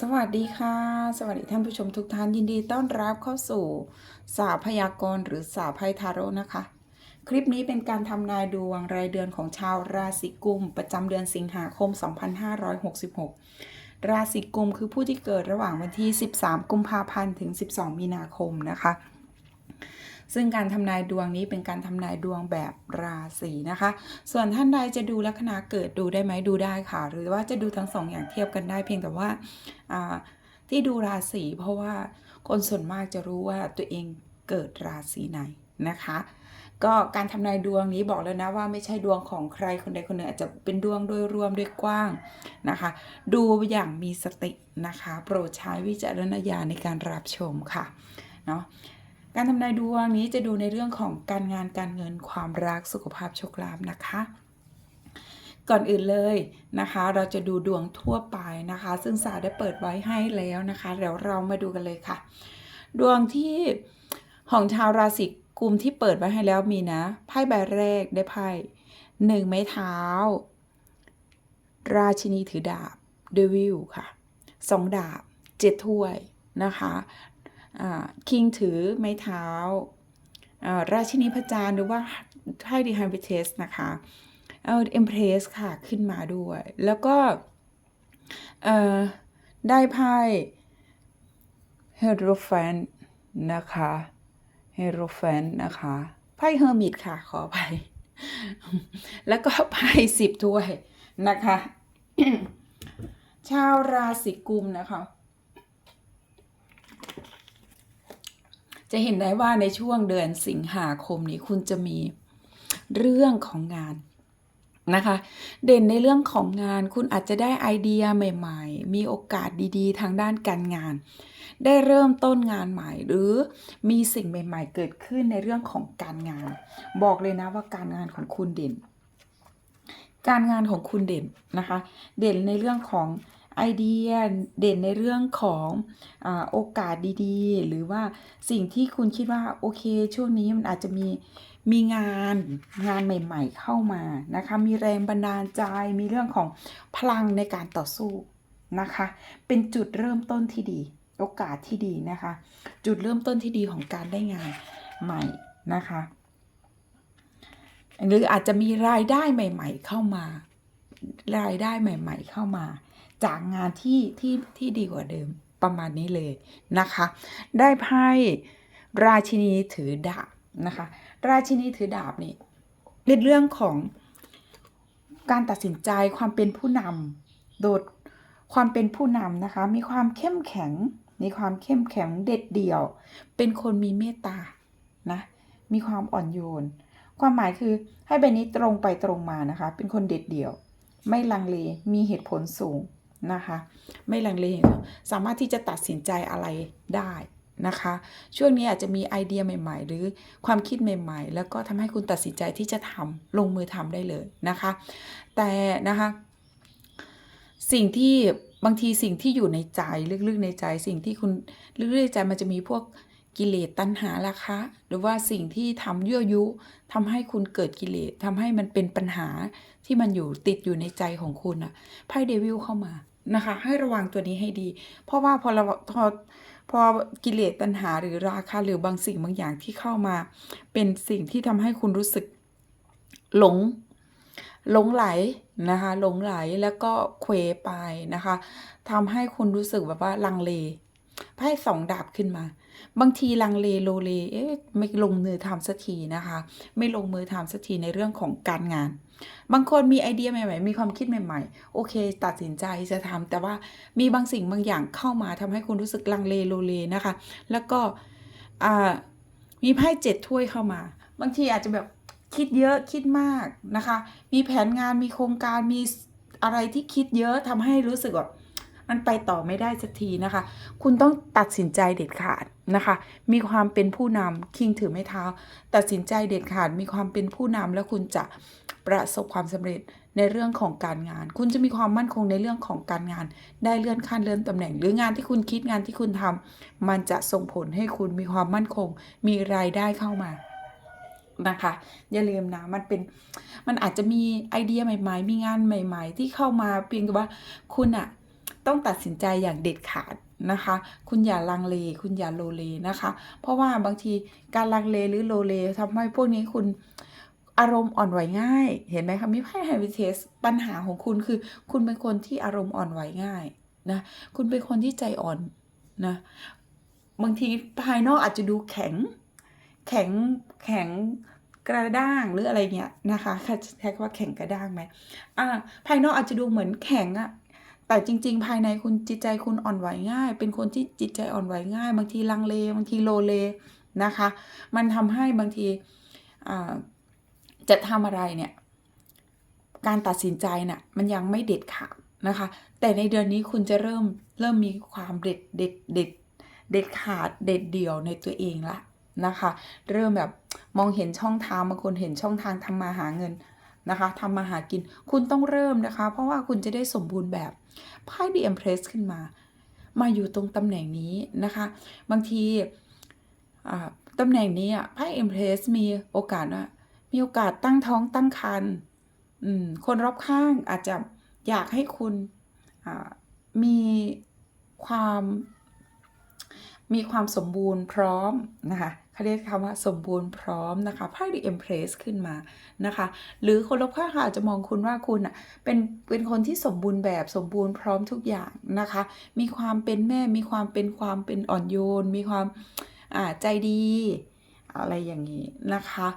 สวัสดีค่ะ สวัสดีท่านผู้ชมทุกท่านยินดีต้อนรับเข้าสู่สาพยากรณ์หรือสาไพทาโร่นะคะ คลิปนี้เป็นการทำนายดวงรายเดือนของชาวราศีกุม ประจำเดือนสิงหาคม 2566 ราศีกุมคือผู้ที่เกิดระหว่างวันที่ 13 กุมภาพันธ์ถึง 12 มีนาคมนะคะ ซึ่งการทำนายดวงนี้เป็นการทำนายดวงแบบราศีนะคะ ส่วนท่านใดจะดูลัคนาเกิดดูได้ไหมดูได้ค่ะ หรือว่าจะดูทั้งสองอย่างเทียบกันได้เพียงแต่ว่าที่ดูราศีเพราะว่าคนส่วนมากจะรู้ว่าตัวเองเกิดราศีไหนนะคะ ก็การทำนายดวงนี้บอกแล้วนะว่าไม่ใช่ดวงของใครคนใดคนหนึ่งอาจจะเป็นดวงโดยรวมโดยกว้างนะคะ ดูอย่างมีสตินะคะ โปรดใช้วิจารณญาณในการรับชมค่ะเนาะ การทำนายดวงนี้จะดูในเรื่องของการงานการเงินความรักสุขภาพโชคลาภนะคะก่อนอื่นเลยนะคะ เราจะดูดวงทั่วไปนะคะ ซึ่งสาได้เปิดไว้ให้แล้วนะคะเดี๋ยวเรามาดูกันเลยค่ะ ดวงที่ของชาวราศีกุมที่เปิดไว้ให้แล้วมีนะไพ่ใบแรกได้ไพ่หนึ่งไม้เท้า ราชินีถือดาบเดวิลค่ะสองดาบเจ็ดถ้วยนะคะ คิงถือไม้เท้า ราชินีพระจานทร์หรือว่าไพ่ดีไฮเบเทสนะคะเอาเอ็มเพรสค่ะ ขึ้นมาด้วย แล้วก็ได้ไพ่เฮโรแฟนนะคะเฮโรแฟนนะคะไพ่เฮอร์มิตค่ะ ขอไป แล้วก็ไพ่สิบถ้วยนะคะ ชาวราศีกุมนะคะ จะเห็นได้ว่าในช่วงเดือนสิงหาคมนี้คุณจะมีเรื่องของงานนะคะ เด่นในเรื่องของงานคุณอาจจะได้ไอเดียใหม่ ๆ มีโอกาสดีๆ ทางด้านการงาน ได้เริ่มต้นงานใหม่ หรือมีสิ่งใหม่ ๆ เกิดขึ้นในเรื่องของการงาน บอกเลยนะว่าการงานของคุณเด่น การงานของคุณเด่นนะคะ เด่นในเรื่องของ ไอเดียเด่นในเรื่องของอโอกาสดีๆ หรือว่าสิ่งที่คุณคิดว่าโอเคช่วงนี้มันอาจจะมีมีงานงานใหม่ๆเข้ามานะคะมีแรงบันดาลใจมีเรื่องของพลังในการต่อสู้นะคะ เป็นจุดเริ่มต้นที่ดี โอกาสที่ดีนะคะ จุดเริ่มต้นที่ดีของการได้งานใหม่นะคะหรืออาจจะมีรายได้ใหม่ ๆ เข้ามารายได้ใหม่ ๆ เข้ามา จากงานที่ที่ที่ดีกว่าเดิมประมาณนี้เลยนะคะ ได้ไพ่ราชินีถือดาบนะคะ ราชินีถือดาบนี่ในเรื่องของการตัดสินใจความเป็นผู้นำโดดความเป็นผู้นำนะคะ มีความเข้มแข็ง มีความเข้มแข็งเด็ดเดี่ยว เป็นคนมีเมตตานะ มีความอ่อนโยน ความหมายคือให้ใบนี้ตรงไปตรงมานะคะ เป็นคนเด็ดเดี่ยว ไม่ลังเล มีเหตุผลสูง นะคะ ไม่ลังเลสามารถที่จะตัดสินใจอะไรได้นะคะ ช่วงนี้อาจจะมีไอเดียใหม่ ๆ หรือความคิดใหม่ ๆ แล้วก็ทำให้คุณตัดสินใจที่จะทำลงมือทำได้เลยนะคะ แต่นะคะสิ่งที่บางทีสิ่งที่อยู่ในใจลึกๆในใจ สิ่งที่คุณลึกๆในใจมันจะมีพวกกิเลสตัณหาราคะ หรือว่าสิ่งที่ทำยั่วยุทำให้คุณเกิดกิเลสทำให้มันเป็นปัญหาที่มันอยู่ติดอยู่ในใจของคุณอะไพ่เดวิลเข้ามา นะคะ ให้ระวังตัวนี้ให้ดี เพราะว่าพอเราพอพอกิเลสตัณหาหรือราคะหรือบางสิ่งบางอย่างที่เข้ามา เป็นสิ่งที่ทำให้คุณรู้สึกหลงหลงไหลนะคะหลงไหลแล้วก็เควไปนะคะทำให้คุณรู้สึกแบบว่าลังเล ไพ่สองดาบขึ้นมา บางทีลังเลโลเลเอ๊ะไม่ลงมือทำสักทีนะคะ ไม่ลงมือทำสักทีในเรื่องของการงาน บางคนมีไอเดียใหม่ๆ มีความคิดใหม่ ๆ โอเค ตัดสินใจจะทำแต่ว่ามีบางสิ่งบางอย่างเข้ามาทำให้คุณรู้สึกลังเลโลเลนะคะ แล้วก็มีไพ่เจ็ดถ้วยเข้ามา บางทีอาจจะแบบคิดเยอะคิดมากนะคะ มีแผนงานมีโครงการมีอะไรที่คิดเยอะทำให้รู้สึกแบบ มันไปต่อไม่ได้สักทีนะคะ คุณต้องตัดสินใจเด็ดขาดนะคะ มีความเป็นผู้นำคิงถือไม้เท้า ตัดสินใจเด็ดขาด มีความเป็นผู้นำแล้วคุณจะประสบความสำเร็จในเรื่องของการงาน คุณจะมีความมั่นคงในเรื่องของการงาน ได้เลื่อนขั้นเลื่อนตำแหน่ง หรืองานที่คุณคิดงานที่คุณทำมันจะส่งผลให้คุณมีความมั่นคง มีรายได้เข้ามานะคะอย่าลืมนะมันเป็นมันอาจจะมีไอเดียใหม่ ๆ มีงานใหม่ ๆ ที่เข้ามาเพียงแต่ว่าคุณอะ ต้องตัดสินใจอย่างเด็ดขาดนะคะ คุณอย่าลังเล คุณอย่าโลเลนะคะ เพราะว่าบางทีการลังเลหรือโลเลทำให้พวกนี้คุณอารมณ์อ่อนไหวง่าย เห็นไหมคะมิไพ่ไฮวิเทสปัญหาของคุณคือ คุณเป็นคนที่อารมณ์อ่อนไหวง่ายนะ คุณเป็นคนที่ใจอ่อนนะ บางทีภายนอกอาจจะดูแข็ง แข็ง แข็งกระด้างหรืออะไรเงี้ยนะคะใช้คำว่าแข็งกระด้างไหมอ่าภายนอกอาจจะดูเหมือนแข็งอะ แต่จริง ๆ ภายในคุณจิตใจคุณอ่อนไหวง่าย เป็นคนที่จิตใจอ่อนไหวง่าย บางทีลังเล บางทีโลเลนะคะ มันทำให้บางทีจะทำอะไรเนี่ยการตัดสินใจน่ะมันยังไม่เด็ดขาดนะคะ แต่ในเดือนนี้คุณจะเริ่มเริ่มมีความเด็ดเด็ดเด็ดเด็ดขาดเด็ดเดี่ยวในตัวเองละนะคะ เริ่มแบบมองเห็นช่องทางบางคนเห็นช่องทางทำมาหาเงินนะคะทำมาหากินคุณต้องเริ่มนะคะ เพราะว่าคุณจะได้สมบูรณ์แบบ ไพ่ดีเอ็มเพรสขึ้นมา มาอยู่ตรงตำแหน่งนี้นะคะ บางทีตำแหน่งนี้อะไพ่เอ็มเพรสมีโอกาสว่ามีโอกาสตั้งท้องตั้งครรภ์คนรอบข้างอาจจะอยากให้คุณมีความมีความสมบูรณ์พร้อมนะคะ เขาเรียกคำว่าสมบูรณ์พร้อมนะคะไพ่ดีเอ็มเพรสขึ้นมานะคะ หรือคนรอบข้างอาจจะมองคุณว่าคุณอะเป็นเป็นคนที่สมบูรณ์แบบสมบูรณ์พร้อมทุกอย่างนะคะ มีความเป็นแม่มีความเป็นความเป็นอ่อนโยน มีความอ่าใจดีอะไรอย่างนี้นะคะ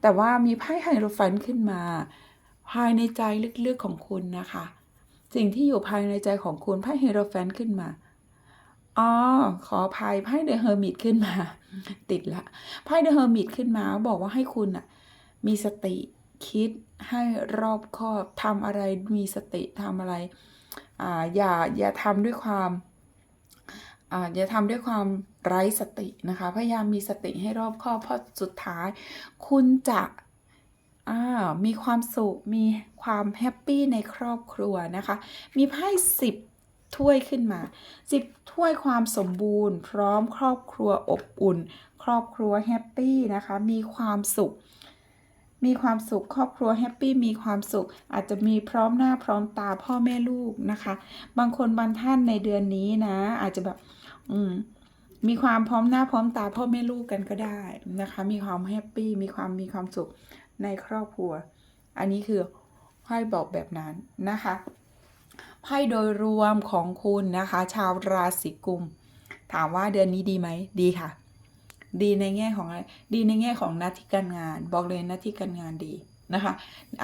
แต่ว่ามีไพ่ไฮโรฟันขึ้นมา ภายในใจลึกๆของคุณนะคะ สิ่งที่อยู่ภายในใจของคุณไพ่เฮโรแฟนขึ้นมา อ๋อ ขอภัยไพ่เดอะเฮอร์มิตขึ้นมา ติดละไพ่เดอะเฮอร์มิตขึ้นมา บอกว่าให้คุณอะมีสติคิดให้รอบคอบทำอะไรมีสติทำอะไรอ่าอย่าอย่าทำด้วยความอ่าอย่าทำด้วยความไร้สตินะคะพยายามมีสติให้รอบคอบเพราะสุดท้าย คุณจะอ่ามีความสุขมีความแฮปปี้ในครอบครัวนะคะ มีไพ่สิบ ถ้วยขึ้นมาสิบถ้วยความสมบูรณ์ พร้อมครอบครัวอบอุ่น ครอบครัวแฮปปี้นะคะ มีความสุข มีความสุข ครอบครัวแฮปปี้มีความสุข อาจจะมีพร้อมหน้าพร้อมตาพ่อแม่ลูกนะคะ บางคนบางท่านในเดือนนี้นะ อาจจะแบบ อืมมีความพร้อมหน้าพร้อมตาพ่อแม่ลูกกันก็ได้นะคะ มีความแฮปปี้มีความมีความสุขในครอบครัว อันนี้คือไพ่บอกแบบนั้นนะคะ ไพ่โดยรวมของคุณนะคะ ชาวราศีกุม ถามว่าเดือนนี้ดีไหมดีค่ะ ดีในแง่ของอะไรดีในแง่ของหน้าที่การงาน บอกเลยหน้าที่การงานดีนะคะ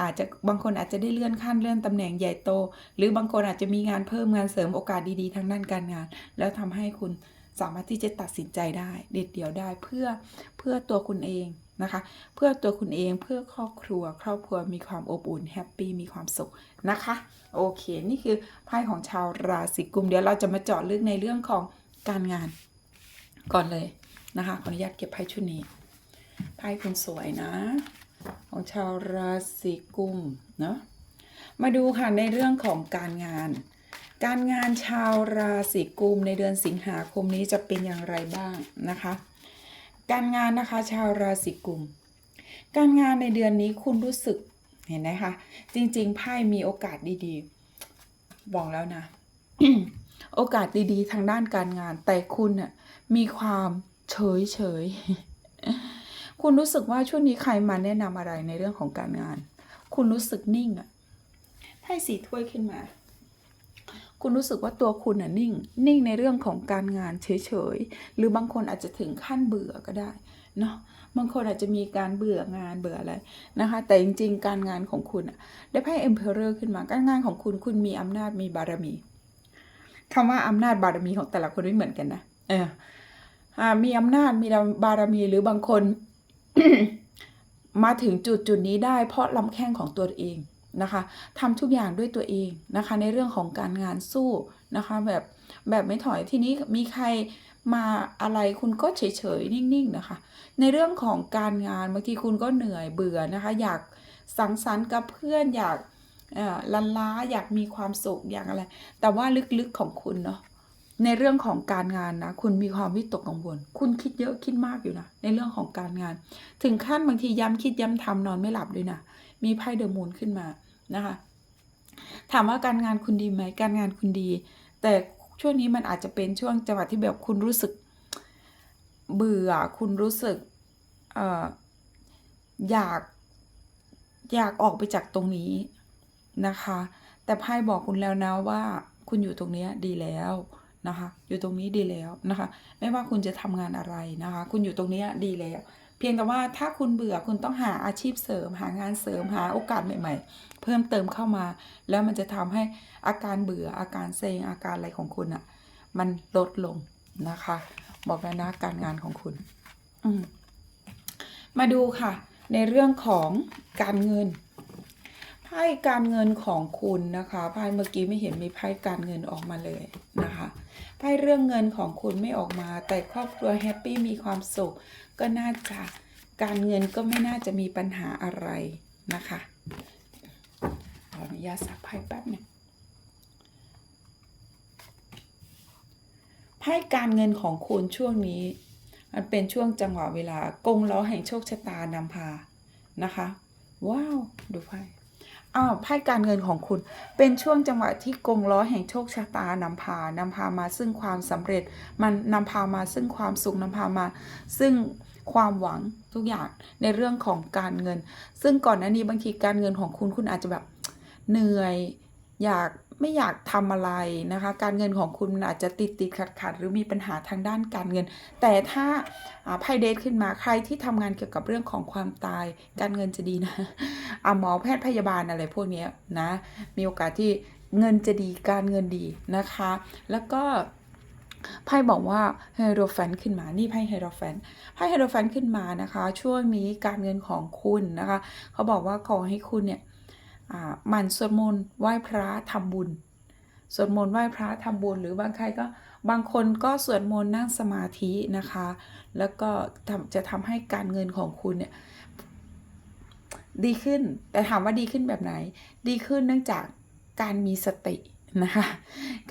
อาจจะบางคนอาจจะได้เลื่อนขั้นเลื่อนตำแหน่งใหญ่โต หรือบางคนอาจจะมีงานเพิ่มงานเสริมโอกาสดีๆทางด้านการงาน แล้วทำให้คุณสามารถที่จะตัดสินใจได้ เด็ดเดี่ยวได้เพื่อเพื่อตัวคุณเอง นะคะ เพื่อตัวคุณเองเพื่อครอบครัว ครอบครัวมีความอบอุ่นแฮปปี้มีความสุขนะคะ โอเค นี่คือไพ่ของชาวราศีกุมเดี๋ยวเราจะมาเจาะลึกในเรื่องของการงานก่อนเลยนะคะขออนุญาตเก็บไพ่ชุดนี้ไพ่คุณสวยนะ ของชาวราศีกุมเนาะมาดูค่ะในเรื่องของการงาน การงานชาวราศีกุมในเดือนสิงหาคมนี้จะเป็นอย่างไรบ้างนะคะ การงานนะคะชาวราศีกุม การงานในเดือนนี้คุณรู้สึกเห็นไหมคะจริงๆไพ่มีโอกาสดีๆบอกแล้วนะโอกาสดีๆ ทางด้านการงาน แต่คุณน่ะมีความเฉยเฉยคุณรู้สึกว่าช่วงนี้ใครมาแนะนำอะไรในเรื่องของการงาน คุณรู้สึกนิ่งอะไพ่สีถ้วยขึ้นมา คุณรู้สึกว่าตัวคุณน่ะนิ่ง นิ่งในเรื่องของการงานเฉยๆ หรือบางคนอาจจะถึงขั้นเบื่อก็ได้เนาะบางคนอาจจะมีการเบื่องานเบื่ออะไรนะคะ แต่จริงๆ การงานของคุณอะได้ไพ่ Emperor ขึ้นมา การงานของคุณคุณมีอำนาจมีบารมีคำว่าอำนาจบารมีของแต่ละคนไม่เหมือนกันนะเออมีอำนาจมีบารมีหรือบางคน มาถึงจุดจุดนี้ได้เพราะลำแข้งของตัวเอง นะคะทำทุกอย่างด้วยตัวเองนะคะ ในเรื่องของการงานสู้นะคะ แบบแบบไม่ถอยทีนี้มีใครมาอะไรคุณก็เฉยๆนิ่งๆนะคะ ในเรื่องของการงานบางทีคุณก็เหนื่อยเบื่อนะคะ อยากสังสรรค์กับเพื่อนอยากลันล้าอยากมีความสุขอยากอะไร แต่ว่าลึกๆของคุณเนาะในเรื่องของการงานนะคุณมีความวิตกกังวล คุณคิดเยอะคิดมากอยู่นะในเรื่องของการงาน ถึงขั้นบางทีย้ำคิดย้ำทำนอนไม่หลับด้วยนะมีไพ่เดอะมูนขึ้นมา นะคะ ถามว่าการงานคุณดีไหมการงานคุณดี แต่ช่วงนี้มันอาจจะเป็นช่วงจังหวะที่แบบคุณรู้สึก เบื่อคุณรู้สึกออยากอยากออกไปจากตรงนี้นะคะ แต่ไพ่บอกคุณแล้วนะว่า คุณอยู่ตรงนี้ดีแล้วนะคะ อยู่ตรงนี้ดีแล้วนะคะ ไม่ว่าคุณจะทำงานอะไรนะคะ คุณอยู่ตรงนี้ดีแล้ว เพียงแต่ว่าถ้าคุณเบื่อคุณต้องหาอาชีพเสริม หางานเสริมหาโอกาสใหม่ ๆ พิ่มเติมเข้ามา แล้วมันจะทำให้อาการเบื่ออาการเซ็งอาการอะไรของคุณอะ่ะ มันลดลงนะคะ บอกแล้วนะการงานของคุณอมมาดูค่ะ ในเรื่องของการเงินไพ่การเงินของคุณนะคะไพ่เมื่อกี้ไม่เห็นมีไพ่การเงินออกมาเลยนะคะไพ่เรื่องเงินของคุณไม่ออกมา แต่ครอบครัวแฮปปี้มีความสุข ก็น่าจะการเงินก็ไม่น่าจะมีปัญหาอะไรนะคะ ขออนุญาตสักไพ่แป๊บนึงไพ่การเงินของคุณช่วงนี้ มันเป็นช่วงจังหวะเวลากงล้อแห่งโชคชะตานำพานะคะ ว้าว ดูไพ่อ้าวไพ่การเงินของคุณเป็นช่วงจังหวะที่กงล้อแห่งโชคชะตานำพานำพามาซึ่งความสำเร็จ มันนำพามาซึ่งความสุขนำพามา ซึ่ง ความหวังทุกอย่างในเรื่องของการเงิน ซึ่งก่อนหน้านี้บางทีการเงินของคุณคุณอาจจะแบบเหนื่อยอยากไม่อยากทำอะไรนะคะ การเงินของคุณมันอาจจะติดติดขัดขัดหรือมีปัญหาทางด้านการเงิน แต่ถ้าไพ่เดทขึ้นมาใครที่ทำงานเกี่ยวกับเรื่องของความตาย การเงินจะดีนะอาหมอแพทย์พยาบาลอะไรพวกนี้นะ มีโอกาสที่เงินจะดีการเงินดีนะคะ แล้วก็ ไพ่บอกว่าไฮโรแฟนขึ้นมา นี่ไพ่ไฮโรแฟนไพ่ไฮโรแฟนขึ้นมานะคะ ช่วงนี้การเงินของคุณนะคะ เขาบอกว่าขอให้คุณเนี่ยหมั่นสวดมนต์ไหว้พระทำบุญ สวดมนต์ไหว้พระทำบุญ หรือบางใครก็บางคนก็สวดมนต์นั่งสมาธินะคะ แล้วก็ทำจะทำให้การเงินของคุณเนี่ยดีขึ้น แต่ถามว่าดีขึ้นแบบไหน ดีขึ้นเนื่องจากการมีสติ นะคะ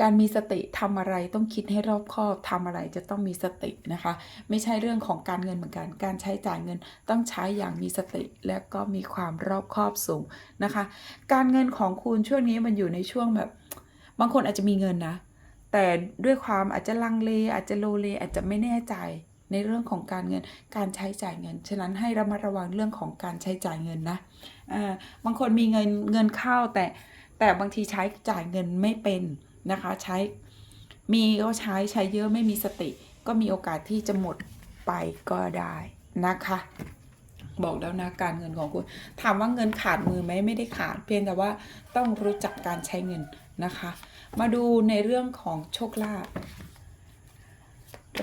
การมีสติทำอะไรต้องคิดให้รอบคอบทำอะไรจะต้องมีสตินะคะ ไม่ใช่เรื่องของการเงินเหมือนกัน การใช้จ่ายเงินต้องใช้อย่างมีสติ และก็มีความรอบคอบสูงนะคะ การเงินของคุณช่วงนี้มันอยู่ในช่วงแบบ บางคนอาจจะมีเงินนะ แต่ด้วยความอาจจะลังเล อาจจะโลเล อาจจะไม่แน่ใจในเรื่องของการเงิน การใช้จ่ายเงิน ฉะนั้นให้ระมัดระวังเรื่องของการใช้จ่ายเงินนะ บางคนมีเงินเงินเข้าแต่ แต่บางทีใช้จ่ายเงินไม่เป็นนะคะใช้มีก็ใช้ใช้เยอะไม่มีสติ ก็มีโอกาสที่จะหมดไปก็ได้นะคะ บอกแล้วนะการเงินของคุณ ถามว่าเงินขาดมือไหมไม่ได้ขาด เพียงแต่ว่าต้องรู้จักการใช้เงินนะคะ มาดูในเรื่องของโชคลาภ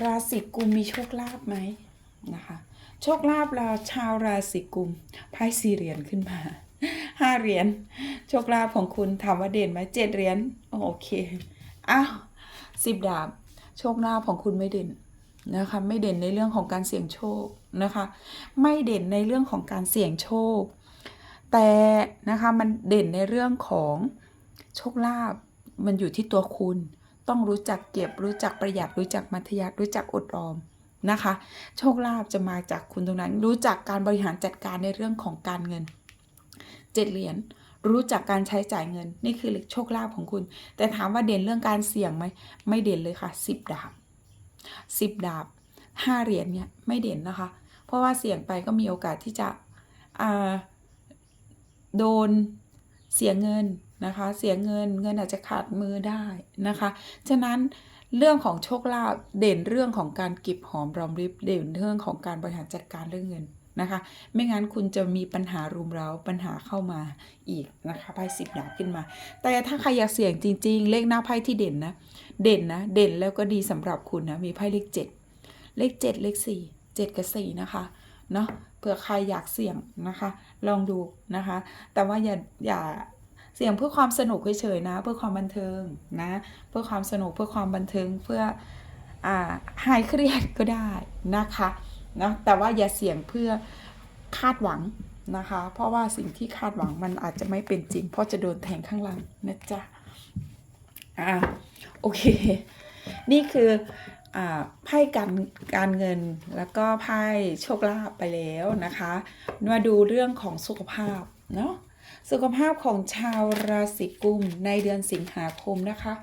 ราศีกุมมีโชคลาภไหมนะคะ โชคลาภเราชาวราศีกุมไพ่สี่เหรียญขึ้นมา ห้าเหรียญโชคลาภของคุณถามว่าเด่นไหมเจ็ดเหรียญโอเคอ้าวสิบดาบ โชคลาภของคุณไม่เด่นนะคะไม่เด่นในเรื่องของการเสี่ยงโชคนะคะ ไม่เด่นในเรื่องของการเสี่ยงโชค แต่นะคะมันเด่นในเรื่องของโชคลาภมันอยู่ที่ตัวคุณ ต้องรู้จักเก็บรู้จักประหยัดรู้จักมัธยัติรู้จักอดออมนะคะ โชคลาภจะมาจากคุณตรงนั้น รู้จักการบริหารจัดการในเรื่องของการเงิน เจ็ดเหรียญรู้จักการใช้จ่ายเงิน นี่คือโชคลาภของคุณ แต่ถามว่าเด่นเรื่องการเสี่ยงไหมไม่เด่นเลยค่ะสิบดาบสิบดาบห้าเหรียญเนี่ยไม่เด่นนะคะ เพราะว่าเสี่ยงไปก็มีโอกาสที่จะโดนเสียเงินนะคะ เสียเงินเงินอาจจะขาดมือได้นะคะ ฉะนั้นเรื่องของโชคลาภเด่นเรื่องของการเก็บหอมรอมริบเด่นเรื่องของการบริหารจัดการเรื่องเงิน นะคะ ไม่งั้นคุณจะมีปัญหารุมเร้าปัญหาเข้ามาอีกนะคะไพ่สิบดาบขึ้นมา แต่ถ้าใครอยากเสี่ยงจริง ๆ เลขหน้าไพ่ที่เด่นนะ เด่นนะ เด่นแล้วก็ดีสำหรับคุณนะมีไพ่เลขเจ็ดเลขเจ็ดเลขสี่เจ็ดกับสี่นะคะเนาะเผื่อใครอยากเสี่ยงนะคะ ลองดูนะคะ แต่ว่าอย่าอย่าเสี่ยงเพื่อความสนุกเฉยๆนะ เพื่อความบันเทิงนะเพื่อความสนุกเพื่อความบันเทิงเพื่ออหายเครียดก็ได้นะคะ นะแต่ว่าอย่าเสี่ยงเพื่อคาดหวังนะคะ เพราะว่าสิ่งที่คาดหวังมันอาจจะไม่เป็นจริง เพราะจะโดนแทงข้างหลังนะจ๊ะอ่าโอเค นี่คืออ่าไพ่การการเงินแล้วก็ไพ่โชคลาภไปแล้วนะคะมาดูเรื่องของสุขภาพเนาะสุขภาพของชาวราศีกุมในเดือนสิงหาคมนะคะ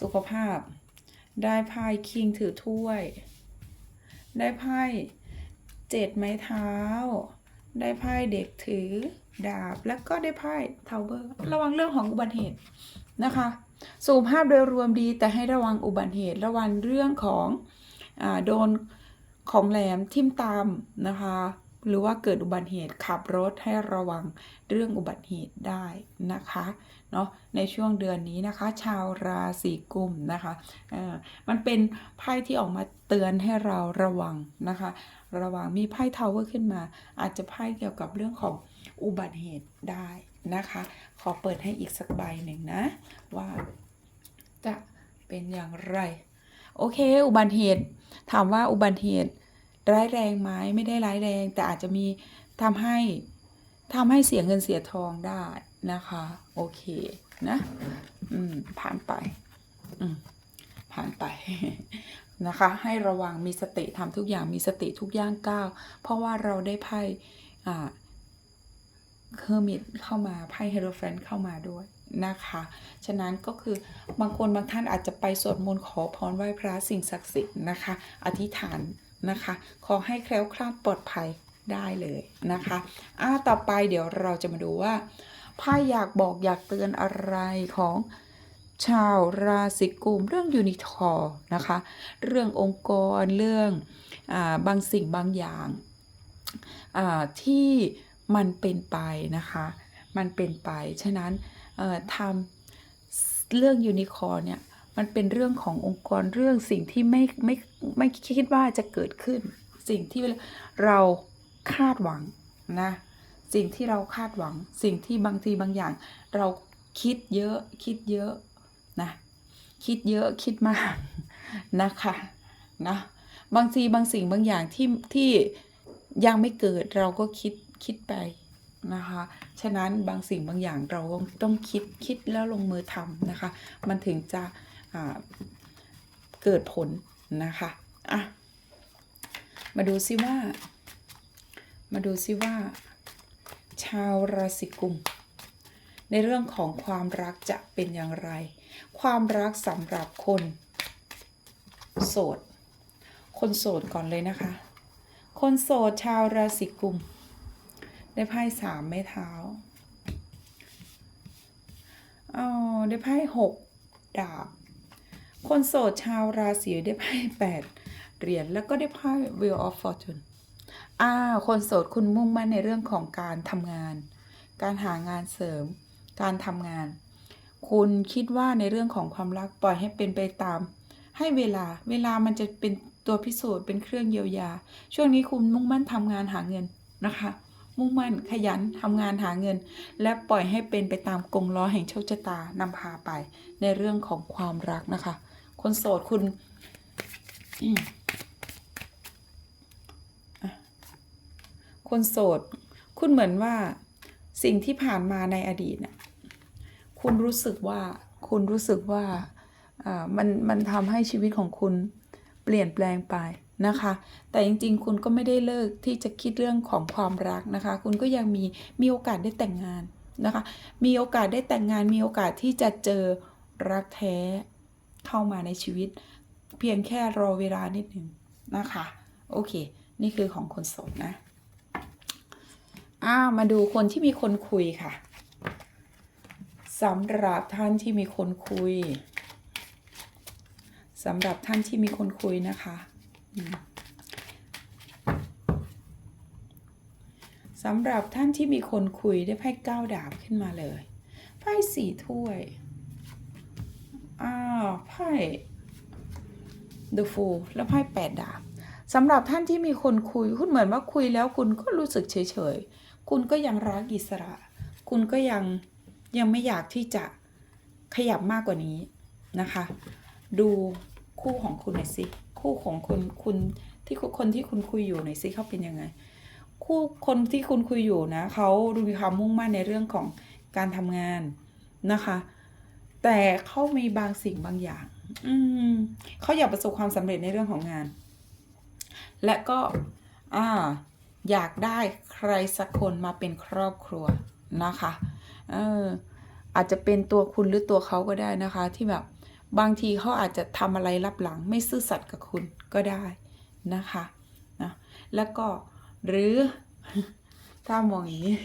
สุขภาพได้ไพ่คิงถือถ้วย ได้ไพ่เจ็ดไม้เท้า ได้ไพ่เด็กถือดาบ แล้วก็ได้ไพ่ทาวเวอร์ ระวังเรื่องของอุบัติเหตุนะคะ สุขภาพโดยรวมดีแต่ให้ระวังอุบัติเหตุระวังเรื่องของอาโดนของแหลมทิ่มตามนะคะ หรือว่าเกิดอุบัติเหตุขับรถให้ระวังเรื่องอุบัติเหตุได้นะคะเนาะในช่วงเดือนนี้นะคะ ชาวราศีกุมนะคะมันเป็นไพ่ที่ออกมาเตือนให้เราระวังนะคะ ระวังมีไพ่ทาวเวอร์ขึ้นมา อาจจะไพ่เกี่ยวกับเรื่องของอุบัติเหตุได้นะคะ ขอเปิดให้อีกสักใบหนึ่งนะ ว่าจะเป็นอย่างไร โอเค อุบัติเหตุถามว่าอุบัติเหตุ ร้ายแรงไหมไม่ได้ร้ายแรง แต่อาจจะมีทำให้ทำให้เสียเงินเสียทองได้นะคะ โอเคนะอืมผ่านไปอืมผ่านไปนะคะ ให้ระวังมีสติทำทุกอย่างมีสติทุกย่างก้าวเพราะว่าเราได้ไพ่อ่าเคอร์มิตเข้ามาไพ่เฮโรแฟนเข้ามาด้วยนะคะ ฉะนั้นก็คือบางคนบางท่านอาจจะไปสวดมนต์ขอพรไหว้พระสิ่งศักดิ์สิทธิ์นะคะ อธิษฐาน นะคะ ขอให้แคล้วคลาดปลอดภัยได้เลยนะคะอ่าต่อไปเดี๋ยวเราจะมาดูว่าไพ่อยากบอกอยากเตือนอะไรของชาวราศีกุมเรื่องยูนิคอร์นะคะ เรื่ององค์กรเรื่องอาบางสิ่งบางอย่างาที่มันเป็นไปนะคะ มันเป็นไป ฉะนั้นทำเรื่องยูนิคอร์เนี่ย มันเป็นเรื่องขององค์กรเรื่องสิ่งที่ไม่ไม่ไม่คิดว่าจะเกิดขึ้น สิ่งที่เราคาดหวังนะสิ่งที่เราคาดหวัง สิ่งที่บางทีบางอย่าง เราคิดเยอะคิดเยอะนะคิดเยอะคิดมากนะคะนะบางทีบางสิ่งบางอย่างที่ที่ยังไม่เกิดเราก็คิดคิดไปนะคะ ฉะนั้นบางสิ่งบางอย่างเราต้องคิดคิดแล้วลงมือทำนะคะ มันถึงจะ เกิดผลนะคะอะมาดูซิว่า มาดูซิว่า ชาวราศีกุม ในเรื่องของความรักจะเป็นอย่างไร ความรักสำหรับคน โสด คนโสดก่อนเลยนะคะ คนโสดชาวราศีกุม ได้ไพ่สามไม้เท้าอ๋อได้ไพ่หกดาบ คนโสดชาวราศีได้ไพ่แปดเหรียญแล้วก็ได้ไพ่ Wheel of Fortune อ่า คนโสดคุณมุ่งมั่นในเรื่องของการทำงาน การหางานเสริม การทำงาน คุณคิดว่าในเรื่องของความรักปล่อยให้เป็นไปตาม ให้เวลา เวลามันจะเป็นตัวพิสูจน์เป็นเครื่องเยียวยา ช่วงนี้คุณมุ่งมั่นทำงานหาเงินนะคะ มุ่งมั่นขยันทำงานหาเงิน และปล่อยให้เป็นไปตามกงล้อแห่งโชคชะตานำพาไป ในเรื่องของความรักนะคะ คนโสดคุณคนโสด คุณเหมือนว่าสิ่งที่ผ่านมาในอดีตน่ะคุณรู้สึกว่าคุณรู้สึกว่าอ่ามันมันทำให้ชีวิตของคุณเปลี่ยนแปลงไปนะคะ แต่จริงๆ คุณก็ไม่ได้เลิกที่จะคิดเรื่องของความรักนะคะ คุณก็ยังมีมีโอกาสได้แต่งงานนะคะ มีโอกาสได้แต่งงาน มีโอกาสที่จะเจอรักแท้ เข้ามาในชีวิต เพียงแค่รอเวลานิดหนึ่งนะคะ โอเค นี่คือของคนโสดนะอ้ามาดูคนที่มีคนคุยค่ะสำหรับท่านที่มีคนคุยสำหรับท่านที่มีคนคุยนะคะสำหรับท่านที่มีคนคุยได้ไพ่เก้าดาบขึ้นมาเลยไพ่สี่ถ้วย อ้าวไพ่ The Fool แล้วไพ่แปดดาบสำหรับท่านที่มีคนคุย คุณเหมือนว่าคุยแล้วคุณก็รู้สึกเฉยๆ คุณก็ยังรักอิสระ คุณก็ยังยังไม่อยากที่จะขยับมากกว่านี้นะคะ ดูคู่ของคุณหน่อยสิ คู่ของคนคุณที่คนที่คุณคุยอยู่หน่อยสิเขาเป็นยังไง คู่คนที่คุณคุยอยู่นะเขาดูมีความมุ่งมั่นในเรื่องของการทำงานนะคะ แต่เขามีบางสิ่งบางอย่าง อืมเขาอยากประสบความสำเร็จในเรื่องของงาน และก็อ่าอยากได้ใครสักคนมาเป็นครอบครัวนะคะเอออาจจะเป็นตัวคุณหรือตัวเขาก็ได้นะคะ ที่แบบบางทีเขาอาจจะทำอะไรรับหลัง ไม่ซื่อสัตย์กับคุณก็ได้นะคะนะแล้วก็หรือถ้ามองอย่างนี้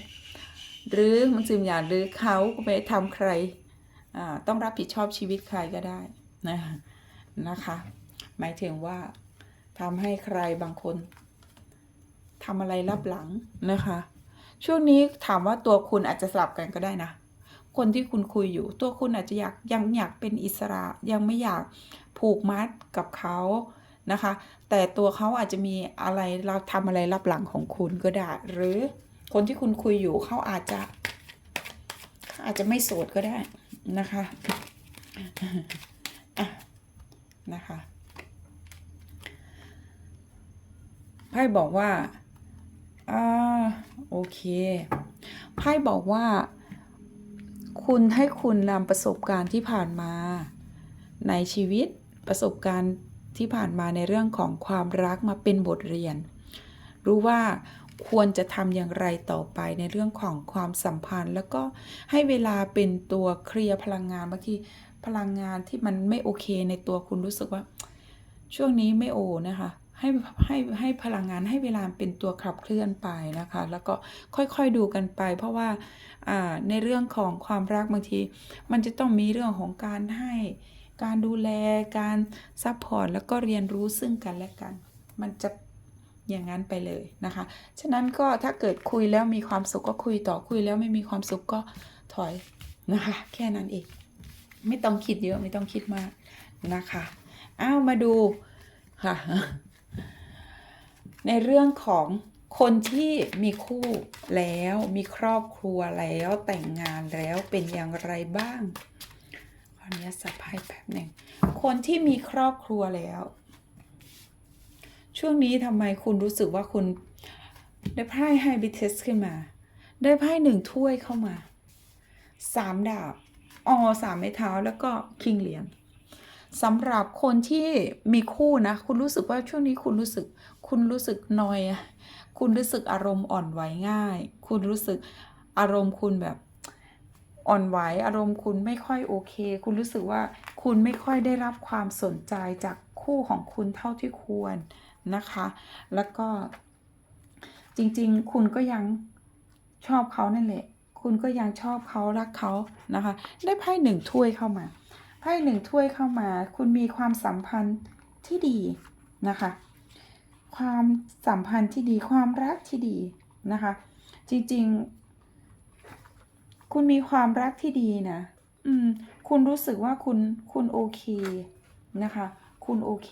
หรือมันสิมอย่างหรือเขาก็ไปทำใครอ่า ต้องรับผิดชอบชีวิตใครก็ได้นะนะคะ หมายถึงว่าทำให้ใครบางคนทำอะไรรับหลังนะคะ ช่วงนี้ถามว่าตัวคุณอาจจะสลับกันก็ได้นะ คนที่คุณคุยอยู่ ตัวคุณอาจจะอยากยังอยากเป็นอิสระยังไม่อยากผูกมัดกับเขานะคะ แต่ตัวเขาอาจจะมีอะไรเราทำอะไรรับหลังของคุณก็ได้ หรือคนที่คุณคุยอยู่เขาอาจจะ อาจจะไม่โสดก็ได้ นะคะนะคะไพ่บอกว่าอ่าโอเคไพ่บอกว่า คุณให้คุณนำประสบการณ์ที่ผ่านมาในชีวิตประสบการณ์ที่ผ่านมาในเรื่องของความรักมาเป็นบทเรียน รู้ว่า ควรจะทำอย่างไรต่อไปในเรื่องของความสัมพันธ์ แล้วก็ให้เวลาเป็นตัวเคลียร์พลังงานบางทีพลังงานที่มันไม่โอเคในตัวคุณรู้สึกว่า ช่วงนี้ไม่โอนะคะให้ให้ให้พลังงานให้เวลาเป็นตัวขับเคลื่อนไปนะคะ แล้วก็ค่อยๆดูกันไป เพราะว่าอ่าในเรื่องของความรักบางที มันจะต้องมีเรื่องของการให้การดูแลการซัพพอร์ตแล้วก็เรียนรู้ซึ่งกันและกัน มันจะ อย่างนั้นไปเลยนะคะ ฉะนั้นก็ถ้าเกิดคุยแล้วมีความสุขก็คุยต่อคุยแล้วไม่มีความสุขก็ถอยนะคะ แค่นั้นเอง ไม่ต้องคิดเยอะไม่ต้องคิดมากนะคะอ้าวมาดูค่ะ ในเรื่องของคนที่มีคู่แล้วมีครอบครัวแล้วแต่งงานแล้วเป็นอย่างไรบ้างขออนุญาตสับไพ่แป๊บหนึ่งคนที่มีครอบครัวแล้ว ช่วงนี้ทำไมคุณรู้สึกว่าคุณได้ไพ่ไฮบิเทสขึ้นมา ได้ไพ่หนึ่งถ้วยเข้ามาสามดาบอ๋อสามไม้เท้าแล้วก็คิงเหรียญสำหรับคนที่มีคู่นะ คุณรู้สึกว่าช่วงนี้คุณรู้สึก คุณรู้สึกนอย คุณรู้สึกอารมณ์อ่อนไหวง่าย คุณรู้สึกอารมณ์คุณแบบอ่อนไหวอารมณ์คุณไม่ค่อยโอเค คุณรู้สึกว่าคุณไม่ค่อยได้รับความสนใจจากคู่ของคุณเท่าที่ควร นะคะ แล้วก็จริงๆ คุณก็ยังชอบเขานั่นแหละ คุณก็ยังชอบเขารักเขานะคะ ได้ไพ่หนึ่งถ้วยเข้ามา ไพ่หนึ่งถ้วยเข้ามา คุณมีความสัมพันธ์ที่ดีนะคะ ความสัมพันธ์ที่ดี ความรักที่ดีนะคะ จริงๆ คุณมีความรักที่ดีนะ อืม คุณรู้สึกว่าคุณ คุณโอเคนะคะ คุณโอเค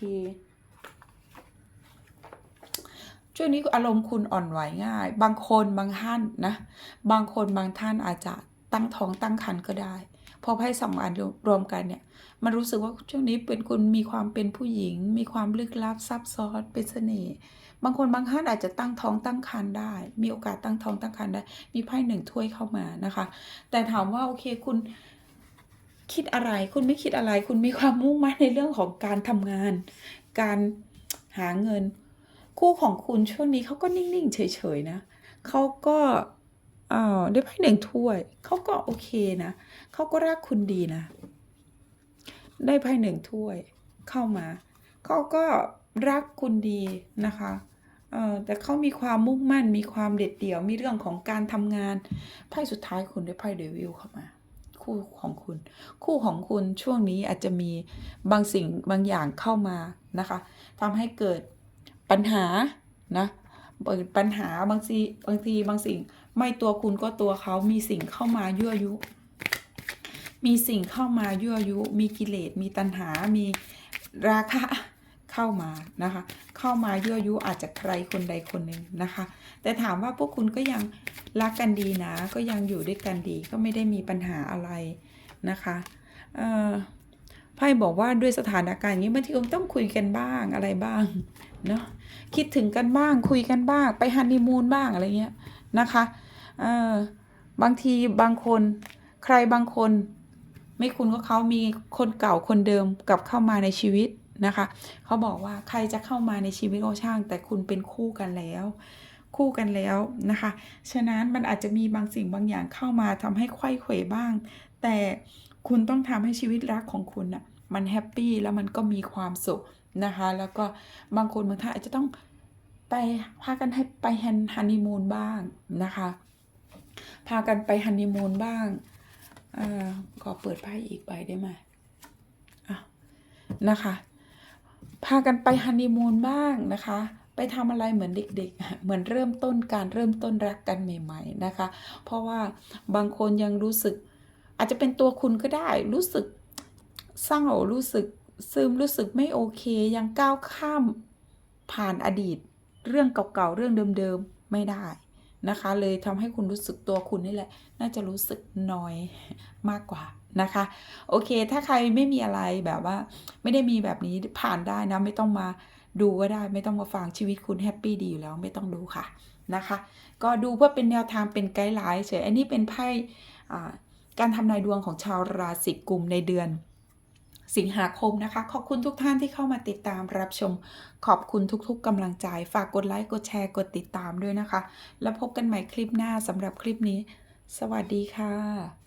ช่วงนี้อารมณ์คุณอ่อนไหวง่าย บางคนบางท่านนะ บางคนบางท่านอาจจะตั้งท้องตั้งครรภ์ก็ได้พอไพ่สองอันรวมกันเนี่ยมันรู้สึกว่าช่วงนี้เป็นคุณมีความเป็นผู้หญิง มีความลึกลับซับซ้อนเป็นเสน่ห์บางคนบางท่านอาจจะตั้งท้องตั้งครรภ์ได้ มีโอกาสตั้งท้องตั้งครรภ์ได้ มีไพ่หนึ่งถ้วยเข้ามานะคะ แต่ถามว่าโอเคคุณคิดอะไร คุณไม่คิดอะไร คุณมีความมุ่งมั่นในเรื่องของการทำงาน การหาเงิน คู่ของคุณช่วงนี้เขาก็นิ่งๆ เฉยๆนะเขาก็อ่อได้ไพ่หนึ่งถ้วยเขาก็โอเคนะเขาก็รักคุณดีนะ ได้ไพ่หนึ่งถ้วยเข้ามาเขาก็รักคุณดีนะคะออแต่เขามีความมุ่งมั่นมีความเด็ดเดี่ยว มีเรื่องของการทำงานไพ่สุดท้ายคุณได้ไพ่เดวิลเข้ามา คู่ของคุณ คู่ของคุณช่วงนี้อาจจะมีบางสิ่งบางอย่างเข้ามานะคะทำให้เกิด ปัญหานะเปิดปัญหาบางทีบางทีบางสิ่ง ไม่ตัวคุณก็ตัวเขามีสิ่งเข้ามายั่วยุ มีสิ่งเข้ามายั่วยุ มีกิเลสมีตัณหา มีราคะเข้ามานะคะ เข้ามายั่วยุอาจจะใครคนใดคนหนึ่งนะคะ แต่ถามว่าพวกคุณก็ยังรักกันดีนะ ก็ยังอยู่ด้วยกันดีก็ไม่ได้มีปัญหาอะไรนะคะไพ่บอกว่าด้วยสถานการณ์อย่างนี้บางทีก็ต้องคุยกันบ้างอะไรบ้าง เนาะคิดถึงกันบ้างคุยกันบ้าง ไปฮันนีมูนบ้างอะไรเงี้ยนะคะเออบางทีบางคนใครบางคน ไม่คุณก็เขามีคนเก่าคนเดิมกลับเข้ามาในชีวิตนะคะเขาบอกว่าใครจะเข้ามาในชีวิตก็ช่าง แต่คุณเป็นคู่กันแล้ว คู่กันแล้วนะคะ ฉะนั้นมันอาจจะมีบางสิ่งบางอย่างเข้ามาทำให้ไขว้เขวบ้าง แต่คุณต้องทำให้ชีวิตรักของคุณน่ะมันแฮปปี้แล้วมันก็มีความสุข นะคะ แล้วก็บางคนบางท่านอาจจะต้องไปพากันให้ไปฮันนีมูนบ้างนะคะ พากันไปฮันนีมูนบ้างอขอเปิดไพ่อีกใบได้ไหมอะนะคะ พากันไปฮันนีมูนบ้างนะคะไปทำอะไรเหมือนเด็กๆ เหมือนเริ่มต้นการเริ่มต้นรักกันใหม่ ๆนะคะ เพราะว่าบางคนยังรู้สึก อาจจะเป็นตัวคุณก็ได้ รู้สึกเศร้ารู้สึก ซึมรู้สึกไม่โอเคยังก้าวข้ามผ่านอดีต เรื่องเก่าๆเรื่องเดิมๆไม่ได้นะคะ เลยทำให้คุณรู้สึกตัวคุณนี่แหละ น่าจะรู้สึกน้อยมากกว่านะคะ โอเค ถ้าใครไม่มีอะไรแบบว่า ไม่ได้มีแบบนี้ผ่านได้นะไม่ต้องมาดูก็ได้ไม่ต้องมาฟังชีวิตคุณแฮปปี้ดีอยู่แล้วไม่ต้องดูค่ะนะคะ ก็ดูเพื่อเป็นแนวทางเป็นไกด์ไลน์เฉยอันนี้เป็นไพ่การทำนายดวงของชาวราศีกุมในเดือน สิงหาคมนะคะ ขอบคุณทุกท่านที่เข้ามาติดตามรับชม ขอบคุณทุกๆกำลังใจ ฝากกดไลค์ กดแชร์ กดติดตามด้วยนะคะ แล้วพบกันใหม่คลิปหน้าสำหรับคลิปนี้ สวัสดีค่ะ